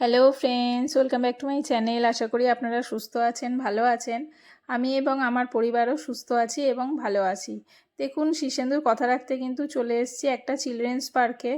Hello friends welcome back to my channel আশা করি আপনারা সুস্থ আছেন, ভালো আছেন। আমি এবং আমার পরিবারও সুস্থ আছি এবং ভালো আছি। দেখুন, শীর্ষেন্দুর কথা রাখতে কিন্তু চলে এসেছি একটা চিলড্রেন্স পার্কে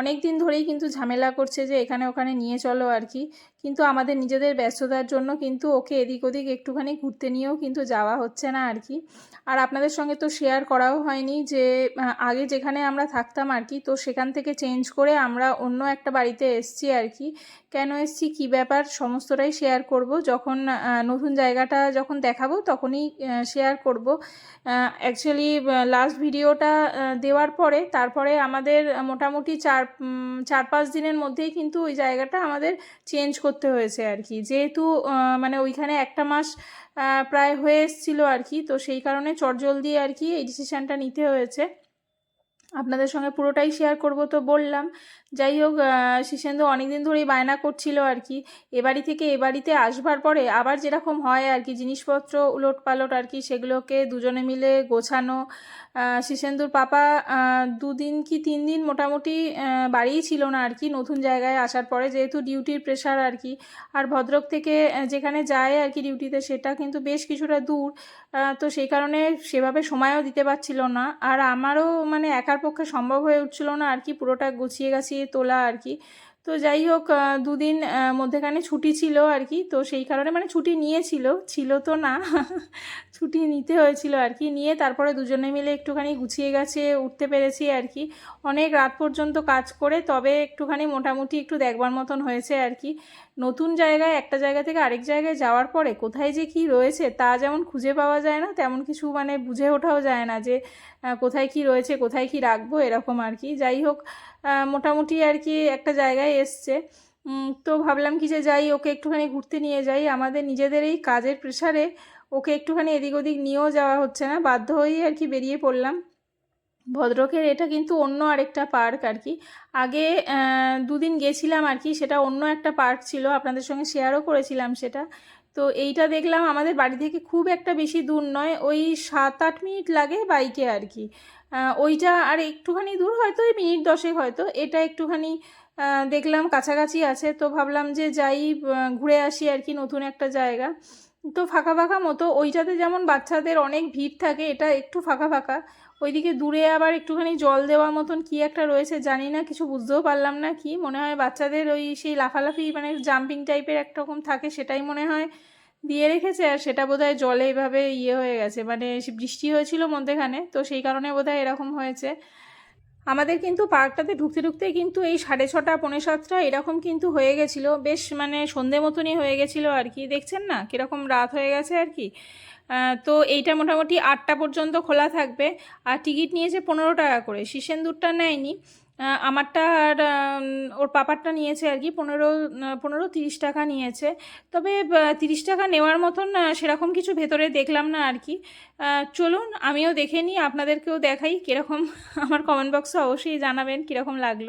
অনেক দিন ধরেই কিন্তু ঝামেলা করছে যে এখানে ওখানে নিয়ে চলো আর কি। কিন্তু আমাদের নিজেদের ব্যস্ততার জন্য কিন্তু ওকে এদিক ওদিক একটুখানি ঘুরতে নিয়েও কিন্তু যাওয়া হচ্ছে না আর কি। আর আপনাদের সঙ্গে তো শেয়ার করাও হয়নি যে আগে যেখানে আমরা থাকতাম আর কি, তো সেখান থেকে চেঞ্জ করে আমরা অন্য একটা বাড়িতে এসছি আর কি। কেন এসছি? কী ব্যাপার? সমস্তটাই শেয়ার করব। যখন নতুন জায়গাটা যখন দেখাবো তখনই শেয়ার করব। অ্যাকচুয়ালি লাস্ট ভিডিওটা দেওয়ার পরে, তারপরে আমাদের মোটামুটি চার চার পাঁচ দিনের মধ্যেই কিন্তু ওই জায়গাটা আমাদের চেঞ্জ করতে হয়েছে আর কি। যেহেতু মানে ওইখানে একটা মাস প্রায় হয়ে এসেছিল আর কি, তো সেই কারণে চটজলদি আর কি এই ডিসিশানটা নিতে হয়েছে। আপনাদের সঙ্গে পুরোটাই শেয়ার করব তো বললাম। যাই হোক আহ, শীর্ষেন্দু অনেকদিন ধরেই বায়না করছিল আর কি। এ বাড়ি থেকে এ বাড়িতে আসবার পরে আবার যেরকম হয় আর কি জিনিসপত্র উলট পালট আর কি সেগুলোকে দুজনে মিলে গোছানো। আহ, শীর্ষেন্দুর পাপা দুদিন কি তিন দিন মোটামুটি বাড়িই ছিল না আর কি নতুন জায়গায় আসার পরে যেহেতু ডিউটির প্রেশার আর কি। আর ভদ্রক থেকে যেখানে যায় আর কি ডিউটিতে সেটা কিন্তু বেশ কিছুটা দূর। তো সেই কারণে সেভাবে সময়ও দিতে পারছিল না। আর আমারও মানে একার পক্ষে সম্ভব হয়ে উঠছিল না আর কি পুরোটা গুছিয়ে গাছিয়ে তোলা আর কি। তো যাই হোক দুদিন মধ্যেখানে ছুটি ছিল আর কি। তো সেই কারণে মানে ছুটি নিয়েছিল, ছিল তো না। ছুটি নিতে হয়েছিল আর কি। নিয়ে তারপরে দুজনে মিলে একটুখানি গুছিয়ে গেছে উঠতে পেরেছি আর কি। অনেক রাত পর্যন্ত কাজ করে তবে একটুখানি মোটামুটি একটু দেখবার মতন হয়েছে আর কি। নতুন জায়গায়, একটা জায়গা থেকে আরেক জায়গায় যাওয়ার পরে কোথায় যে কি রয়েছে তা যেমন খুঁজে পাওয়া যায় না, তেমন কিছু মানে বুঝে ওঠাও যায় না যে কোথায় কি রয়েছে, কোথায় কি রাখব, এরকম আর কি। যাই হোক মোটামুটি আর কি একটা জায়গায় এসছে। তো ভাবলাম কি যে যাই, ওকে একটুখানি ঘুরতে নিয়ে যাই। আমাদের নিজেদের এই কাজের প্রেশারে ওকে একটুখানি এদিক ওদিক নিয়েও যাওয়া হচ্ছে না। বাধ্য হয়েই আর কি বেরিয়ে পড়লাম। ভদ্রকের এটা কিন্তু অন্য আরেকটা পার্ক আর কি। আগে দুদিন গেছিলাম আর কি, সেটা অন্য একটা পার্ক ছিল। আপনাদের সঙ্গে শেয়ারও করেছিলাম সেটা। তো এইটা দেখলাম, আমাদের বাড়ি থেকে খুব একটা বেশি দূর নয়, ওই সাত আট মিনিট লাগে বাইকে আর কি। ওইটা আর একটুখানি দূর হয়তো মিনিট দশেক হয়তো। এটা একটুখানি দেখলাম কাছাকাছি আছে। তো ভাবলাম যে যাই ঘুরে আসি আর কি নতুন একটা জায়গা। তো ফাঁকা ফাঁকা মতো ওইটাতে যেমন বাচ্চাদের অনেক ভিড় থাকে, এটা একটু ফাঁকা ফাঁকা। ওইদিকে দূরে আবার একটুখানি জল দেওয়ার মতন কি একটা রয়েছে জানি না, কিছু বুঝতেও পারলাম না কি। মনে হয় বাচ্চাদের ওই সেই লাফালাফি মানে জাম্পিং টাইপের একটা রকম থাকে, সেটাই মনে হয়। দিয়ে রেখেছে আর সেটা বোধহয় জলে এইভাবে ইয়ে হয়ে গেছে। মানে বৃষ্টি হয়েছিল মধ্যেখানে তো সেই কারণে বোধহয় এরকম হয়েছে। আমাদের কিন্তু পার্কটাতে ঢুকতে ঢুকতেই কিন্তু এই সাড়ে ছটা, পৌনে সাতটা এরকম কিন্তু হয়ে গেছিল। বেশ মানে সন্ধে মতনই হয়ে গেছিল আর কি। দেখছেন না? কীরকম রাত হয়ে গেছে আর কি। তো এইটা মোটামুটি আটটা পর্যন্ত খোলা থাকবে। আর টিকিট নিয়েছে পনেরো টাকা করে। শীর্ষেন্দুরটা নেয়নি। আমারটা আর ওর পাপারটা নিয়েছে আর কি, পনেরো পনেরো তিরিশ টাকা নিয়েছে। তবে তিরিশ টাকা নেওয়ার মতন সেরকম কিছু ভেতরে দেখলাম না আর কি। চলুন, আমিও দেখে নিই, আপনাদেরকেও দেখাই কীরকম। আমার কমেন্ট বক্সে অবশ্যই জানাবেন কীরকম লাগল।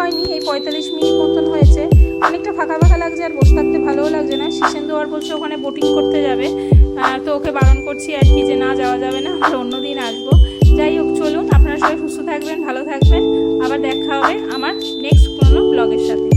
হয়নি, এই পঁয়তাল্লিশ মিনিট মতন হয়েছে। অনেকটা ফাঁকা ফাঁকা লাগছে আর বসে থাকতে ভালোও লাগছে না। শিশেন্দু আর বলছে ওখানে বোটিং করতে যাবে। তো ওকে বারণ করছি আর কি যে না, যাওয়া যাবে না আর অন্য দিন আসব। যাই হোক, চলুন, আপনারা সবাই সুস্থ থাকবেন, ভালো থাকবেন। আবার দেখা হবে আমার নেক্সট কোনো ব্লগের সাথে।